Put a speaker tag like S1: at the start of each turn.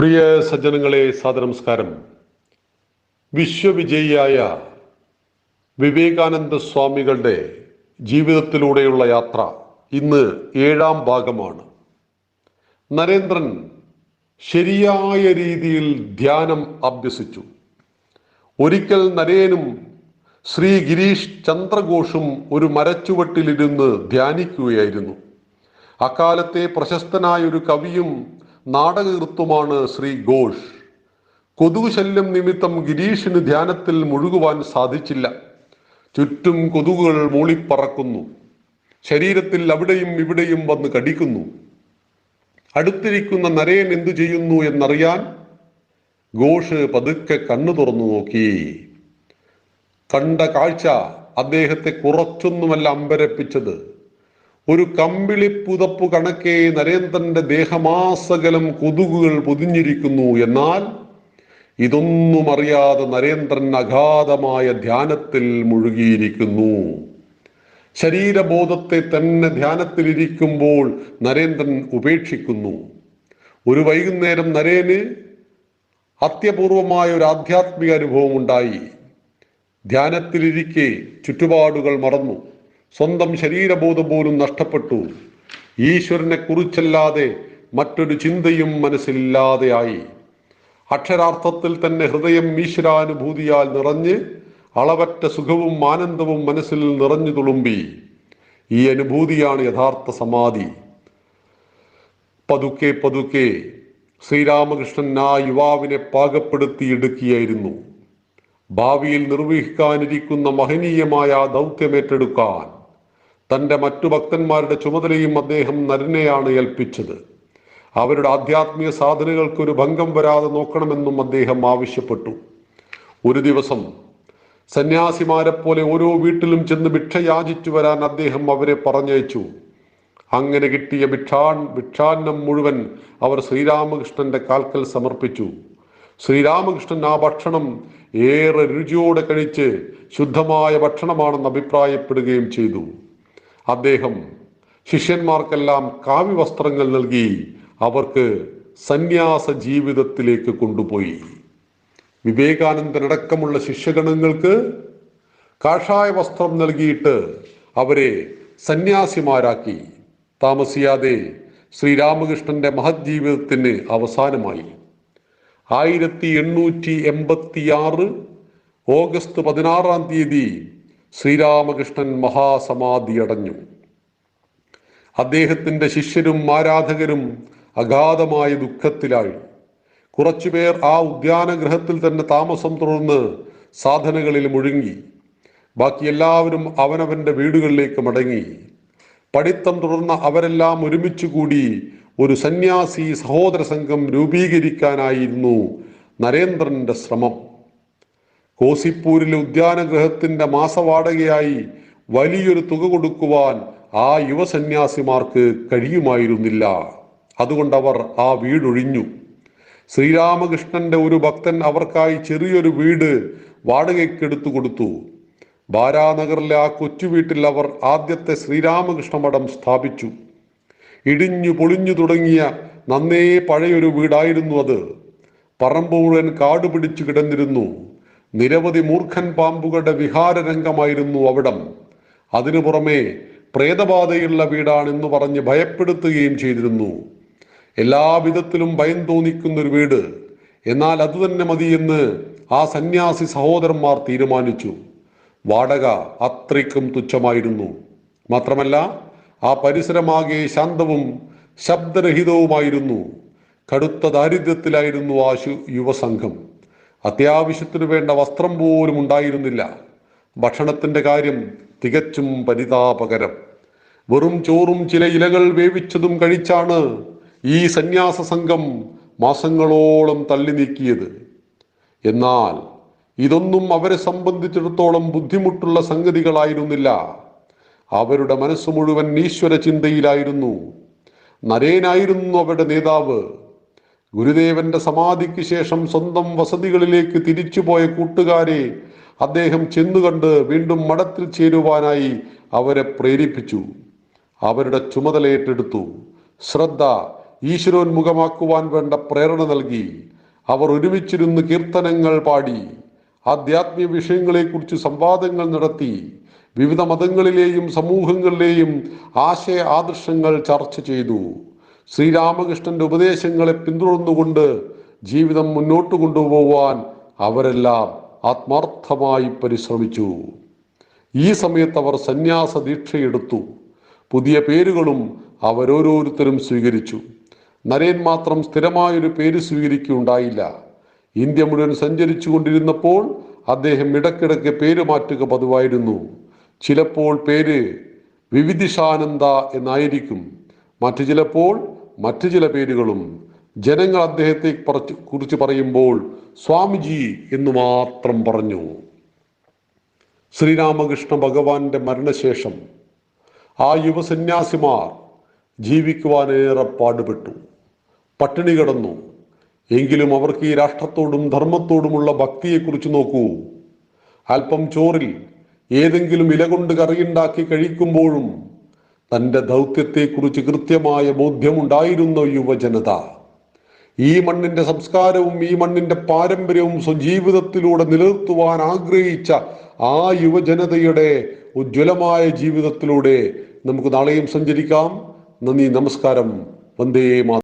S1: പ്രിയ സജ്ജനങ്ങളെ സാദനമസ്കാരം വിശ്വവിജയിയായ വിവേകാനന്ദ സ്വാമികളുടെ ജീവിതത്തിലൂടെയുള്ള യാത്ര ഇന്ന് ഏഴാം ഭാഗമാണ്. നരേന്ദ്രൻ ശരിയായ രീതിയിൽ ധ്യാനം അഭ്യസിച്ചു. ഒരിക്കൽ നരേനും ശ്രീ ഗിരീഷ് ചന്ദ്രഘോഷും ഒരു മരച്ചുവട്ടിലിരുന്ന് ധ്യാനിക്കുകയായിരുന്നു. അക്കാലത്തെ പ്രശസ്തനായ ഒരു കവിയും നാടകകൃത്തുമാണ് ശ്രീ ഘോഷ്. കൊതുക് ശല്യം നിമിത്തം ഗിരീഷിന് ധ്യാനത്തിൽ മുഴുകുവാൻ സാധിച്ചില്ല. ചുറ്റും കൊതുകുകൾ മൂളിപ്പറക്കുന്നു. ശരീരത്തിൽ അവിടെയും ഇവിടെയും വന്ന് കടിക്കുന്നു. അടുത്തിരിക്കുന്ന നരയൻ എന്തു ചെയ്യുന്നു എന്നറിയാൻ ഘോഷ് പതുക്കെ കണ്ണു തുറന്നു നോക്കി. കണ്ട കാഴ്ച അദ്ദേഹത്തെ കുറച്ചൊന്നുമല്ല അമ്പരപ്പിച്ചത്. ഒരു കമ്പിളിപ്പുതപ്പ് കണക്കെ നരേന്ദ്രന്റെ ദേഹമാസകലം കൊതുകുകൾ പൊതിഞ്ഞിരിക്കുന്നു. എന്നാൽ ഇതൊന്നും അറിയാതെ നരേന്ദ്രൻ അഗാധമായ ധ്യാനത്തിൽ മുഴുകിയിരിക്കുന്നു. ശരീരബോധത്തെ തന്നെ ധ്യാനത്തിലിരിക്കുമ്പോൾ നരേന്ദ്രൻ ഉപേക്ഷിക്കുന്നു. ഒരു വൈകുന്നേരം നരേന് അത്യപൂർവമായ ഒരു ആധ്യാത്മിക അനുഭവം ഉണ്ടായി. ധ്യാനത്തിലിരിക്കെ ചുറ്റുപാടുകൾ മറന്നു. സ്വന്തം ശരീരബോധം പോലും നഷ്ടപ്പെട്ടു. ഈശ്വരനെ കുറിച്ചല്ലാതെ മറ്റൊരു ചിന്തയും മനസ്സിലില്ലാതെയായി. അക്ഷരാർത്ഥത്തിൽ തന്നെ ഹൃദയം ഈശ്വരാനുഭൂതിയാൽ നിറഞ്ഞ് അളവറ്റ സുഖവും ആനന്ദവും മനസ്സിൽ നിറഞ്ഞു തുളുമ്പി. ഈ അനുഭൂതിയാണ് യഥാർത്ഥ സമാധി. പതുക്കെ പതുക്കെ ശ്രീരാമകൃഷ്ണൻ ആ യുവാവിനെ പാകപ്പെടുത്തിയെടുക്കുകയായിരുന്നു ഭാവിയിൽ നിർവഹിക്കാനിരിക്കുന്ന മഹനീയമായ ദൗത്യമേറ്റെടുക്കാൻ തന്റെ മറ്റു ഭക്തന്മാരുടെ ചുമതലയും അദ്ദേഹം നരനെയാണ് ഏൽപ്പിച്ചത്. അവരുടെ ആധ്യാത്മിക സാധനകൾക്ക് ഒരു ഭംഗം വരാതെ നോക്കണമെന്നും അദ്ദേഹം ആവശ്യപ്പെട്ടു. ഒരു ദിവസം സന്യാസിമാരെ പോലെ ഓരോ വീട്ടിലും ചെന്ന് ഭിക്ഷ യാചിച്ചു വരാൻ അദ്ദേഹം അവരെ പറഞ്ഞയച്ചു. അങ്ങനെ കിട്ടിയ ഭിക്ഷാൻ ഭിക്ഷാന്നം മുഴുവൻ അവർ ശ്രീരാമകൃഷ്ണന്റെ കാൽക്കൽ സമർപ്പിച്ചു. ശ്രീരാമകൃഷ്ണൻ ആ ഭക്ഷണം ഏറെ രുചിയോടെ കഴിച്ച് ശുദ്ധമായ ഭക്ഷണമാണെന്ന് അഭിപ്രായപ്പെടുകയും ചെയ്തു. അദ്ദേഹം ശിഷ്യന്മാർക്കെല്ലാം കാവ്യ വസ്ത്രങ്ങൾ നൽകി അവർക്ക് സന്യാസ ജീവിതത്തിലേക്ക് കൊണ്ടുപോയി. വിവേകാനന്ദനടക്കമുള്ള ശിഷ്യഗണങ്ങൾക്ക് കാഷായ വസ്ത്രം നൽകിയിട്ട് അവരെ സന്യാസിമാരാക്കി. താമസിയാതെ ശ്രീരാമകൃഷ്ണന്റെ മഹത് ജീവിതത്തിന് അവസാനമായി. ആയിരത്തി എണ്ണൂറ്റി എൺപത്തിയാറ് ഓഗസ്റ്റ് പതിനാറാം തീയതി ശ്രീരാമകൃഷ്ണൻ മഹാസമാധി അടഞ്ഞു അദ്ദേഹത്തിന്റെ ശിഷ്യരും ആരാധകരും അഗാധമായ ദുഃഖത്തിലായി. കുറച്ചുപേർ ആ ഉദ്യാനഗ്രഹത്തിൽ തന്നെ താമസം തുടർന്ന് സാധനകളിൽ മുഴുങ്ങി ബാക്കി എല്ലാവരും അവനവന്റെ വീടുകളിലേക്ക് മടങ്ങി. പഠിത്തം തുടർന്ന അവരെല്ലാം ഒരുമിച്ച് കൂടി ഒരു സന്യാസി സഹോദര സംഘം രൂപീകരിക്കാനായിരുന്നു നരേന്ദ്രന്റെ ശ്രമം. കോസിപ്പൂരിലെ ഉദ്യാനഗ്രഹത്തിന്റെ മാസവാടകയായി വലിയൊരു തുക കൊടുക്കുവാൻ ആ യുവസന്യാസിമാർക്ക് കഴിയുമായിരുന്നില്ല. അതുകൊണ്ടവർ ആ വീടൊഴിഞ്ഞു. ശ്രീരാമകൃഷ്ണന്റെ ഒരു ഭക്തൻ അവർക്കായി ചെറിയൊരു വീട് വാടകയ്ക്കെടുത്തു കൊടുത്തു. ബാരാനഗറിലെ ആ കൊച്ചു വീട്ടിൽ അവർ ആദ്യത്തെ ശ്രീരാമകൃഷ്ണ മഠം സ്ഥാപിച്ചു. ഇടിഞ്ഞു പൊളിഞ്ഞു തുടങ്ങിയ നന്നേ പഴയൊരു വീടായിരുന്നു അത്. പറമ്പ് മുഴുവൻ കിടന്നിരുന്നു. നിരവധി മൂർഖൻ പാമ്പുകളുടെ വിഹാരരംഗമായിരുന്നു അവിടം. അതിനു പുറമെ പ്രേതബാധയുള്ള വീടാണെന്ന് പറഞ്ഞ് ഭയപ്പെടുത്തുകയും ചെയ്തിരുന്നു. എല്ലാവിധത്തിലും ഭയം തോന്നിക്കുന്നൊരു വീട്. എന്നാൽ അത് തന്നെ മതിയെന്ന് ആ സന്യാസി സഹോദരന്മാർ തീരുമാനിച്ചു. വാടക അത്രയ്ക്കും തുച്ഛമായിരുന്നു. മാത്രമല്ല ആ പരിസരമാകെ ശാന്തവും ശബ്ദരഹിതവുമായിരുന്നു. കടുത്ത ദാരിദ്ര്യത്തിലായിരുന്നു ആ യുവസംഘം. അത്യാവശ്യത്തിനു വേണ്ട വസ്ത്രം പോലും ഉണ്ടായിരുന്നില്ല. ഭക്ഷണത്തിന്റെ കാര്യം തികച്ചും പരിതാപകരം. വെറും ചോറും ചില ഇലകൾ വേവിച്ചതും കഴിച്ചാണ് ഈ സന്യാസ സംഘം മാസങ്ങളോളം തള്ളി നീക്കിയത്. എന്നാൽ ഇതൊന്നും അവരെ സംബന്ധിച്ചിടത്തോളം ബുദ്ധിമുട്ടുള്ള സംഗതികളായിരുന്നില്ല. അവരുടെ മനസ്സ് മുഴുവൻ ഈശ്വര ചിന്തയിലായിരുന്നു നരേനായിരുന്നു അവരുടെ നേതാവ്. ഗുരുദേവന്റെ സമാധിക്ക് ശേഷം സ്വന്തം വസതികളിലേക്ക് തിരിച്ചുപോയ കൂട്ടുകാരെ അദ്ദേഹം ചെന്നുകണ്ട് വീണ്ടും മഠത്തിൽ ചേരുവാനായി അവരെ പ്രേരിപ്പിച്ചു. അവരുടെ ചുമതല ഏറ്റെടുത്തു. ശ്രദ്ധ ഈശ്വരോന്മുഖമാക്കുവാൻ വേണ്ട പ്രേരണ നൽകി. അവർ ഒരുമിച്ചിരുന്ന് കീർത്തനങ്ങൾ പാടി ആധ്യാത്മിക വിഷയങ്ങളെക്കുറിച്ച് സംവാദങ്ങൾ നടത്തി വിവിധ മതങ്ങളിലെയും സമൂഹങ്ങളിലെയും ആശയ ആദർശങ്ങൾ ചർച്ച ചെയ്തു. ശ്രീരാമകൃഷ്ണന്റെ ഉപദേശങ്ങളെ പിന്തുടർന്നുകൊണ്ട് ജീവിതം മുന്നോട്ട് കൊണ്ടുപോകാൻ അവരെല്ലാം ആത്മാർത്ഥമായി പരിശ്രമിച്ചു. ഈ സമയത്ത് അവർ സന്യാസ ദീക്ഷയെടുത്തു. പുതിയ പേരുകളും അവരോരോരുത്തരും സ്വീകരിച്ചു. നരേൻ മാത്രം സ്ഥിരമായൊരു പേര് സ്വീകരിക്കുകയുണ്ടായില്ല. ഇന്ത്യ മുഴുവൻ സഞ്ചരിച്ചു കൊണ്ടിരുന്നപ്പോൾ അദ്ദേഹം ഇടയ്ക്കിടയ്ക്ക് പേര് മാറ്റുക പതിവായിരുന്നു. ചിലപ്പോൾ പേര് വിവിധിഷാനന്ദ എന്നായിരിക്കും. മറ്റു ചിലപ്പോൾ മറ്റു ചില പേരുകളും ജനങ്ങൾ അദ്ദേഹത്തെ കുറിച്ച് പറയുമ്പോൾ സ്വാമിജി എന്ന് മാത്രം പറഞ്ഞു. ശ്രീരാമകൃഷ്ണ ഭഗവാന്റെ മരണശേഷം ആ യുവസന്യാസിമാർ ജീവിക്കുവാനേറെ പാടുപെട്ടു. പട്ടിണി കിടന്നു. എങ്കിലും അവർക്ക് ഈ രാഷ്ട്രത്തോടും ധർമ്മത്തോടുമുള്ള ഭക്തിയെക്കുറിച്ച് നോക്കൂ. അല്പം ചോറിൽ ഏതെങ്കിലും ഇല കൊണ്ട് കറിയുണ്ടാക്കി കഴിക്കുമ്പോഴും തന്റെ ദൗത്യത്തെക്കുറിച്ച് കൃത്യമായ ബോധ്യമുണ്ടായിരുന്ന യുവജനത? ഈ മണ്ണിന്റെ സംസ്കാരവും ഈ മണ്ണിന്റെ പാരമ്പര്യവും സ്വജീവിതത്തിലൂടെ നിലനിർത്തുവാൻ ആഗ്രഹിച്ച ആ യുവജനതയുടെ ഉജ്ജ്വലമായ ജീവിതത്തിലൂടെ നമുക്ക് നാളെയും സഞ്ചരിക്കാം. നന്ദി നമസ്കാരം. വന്ദേ മാ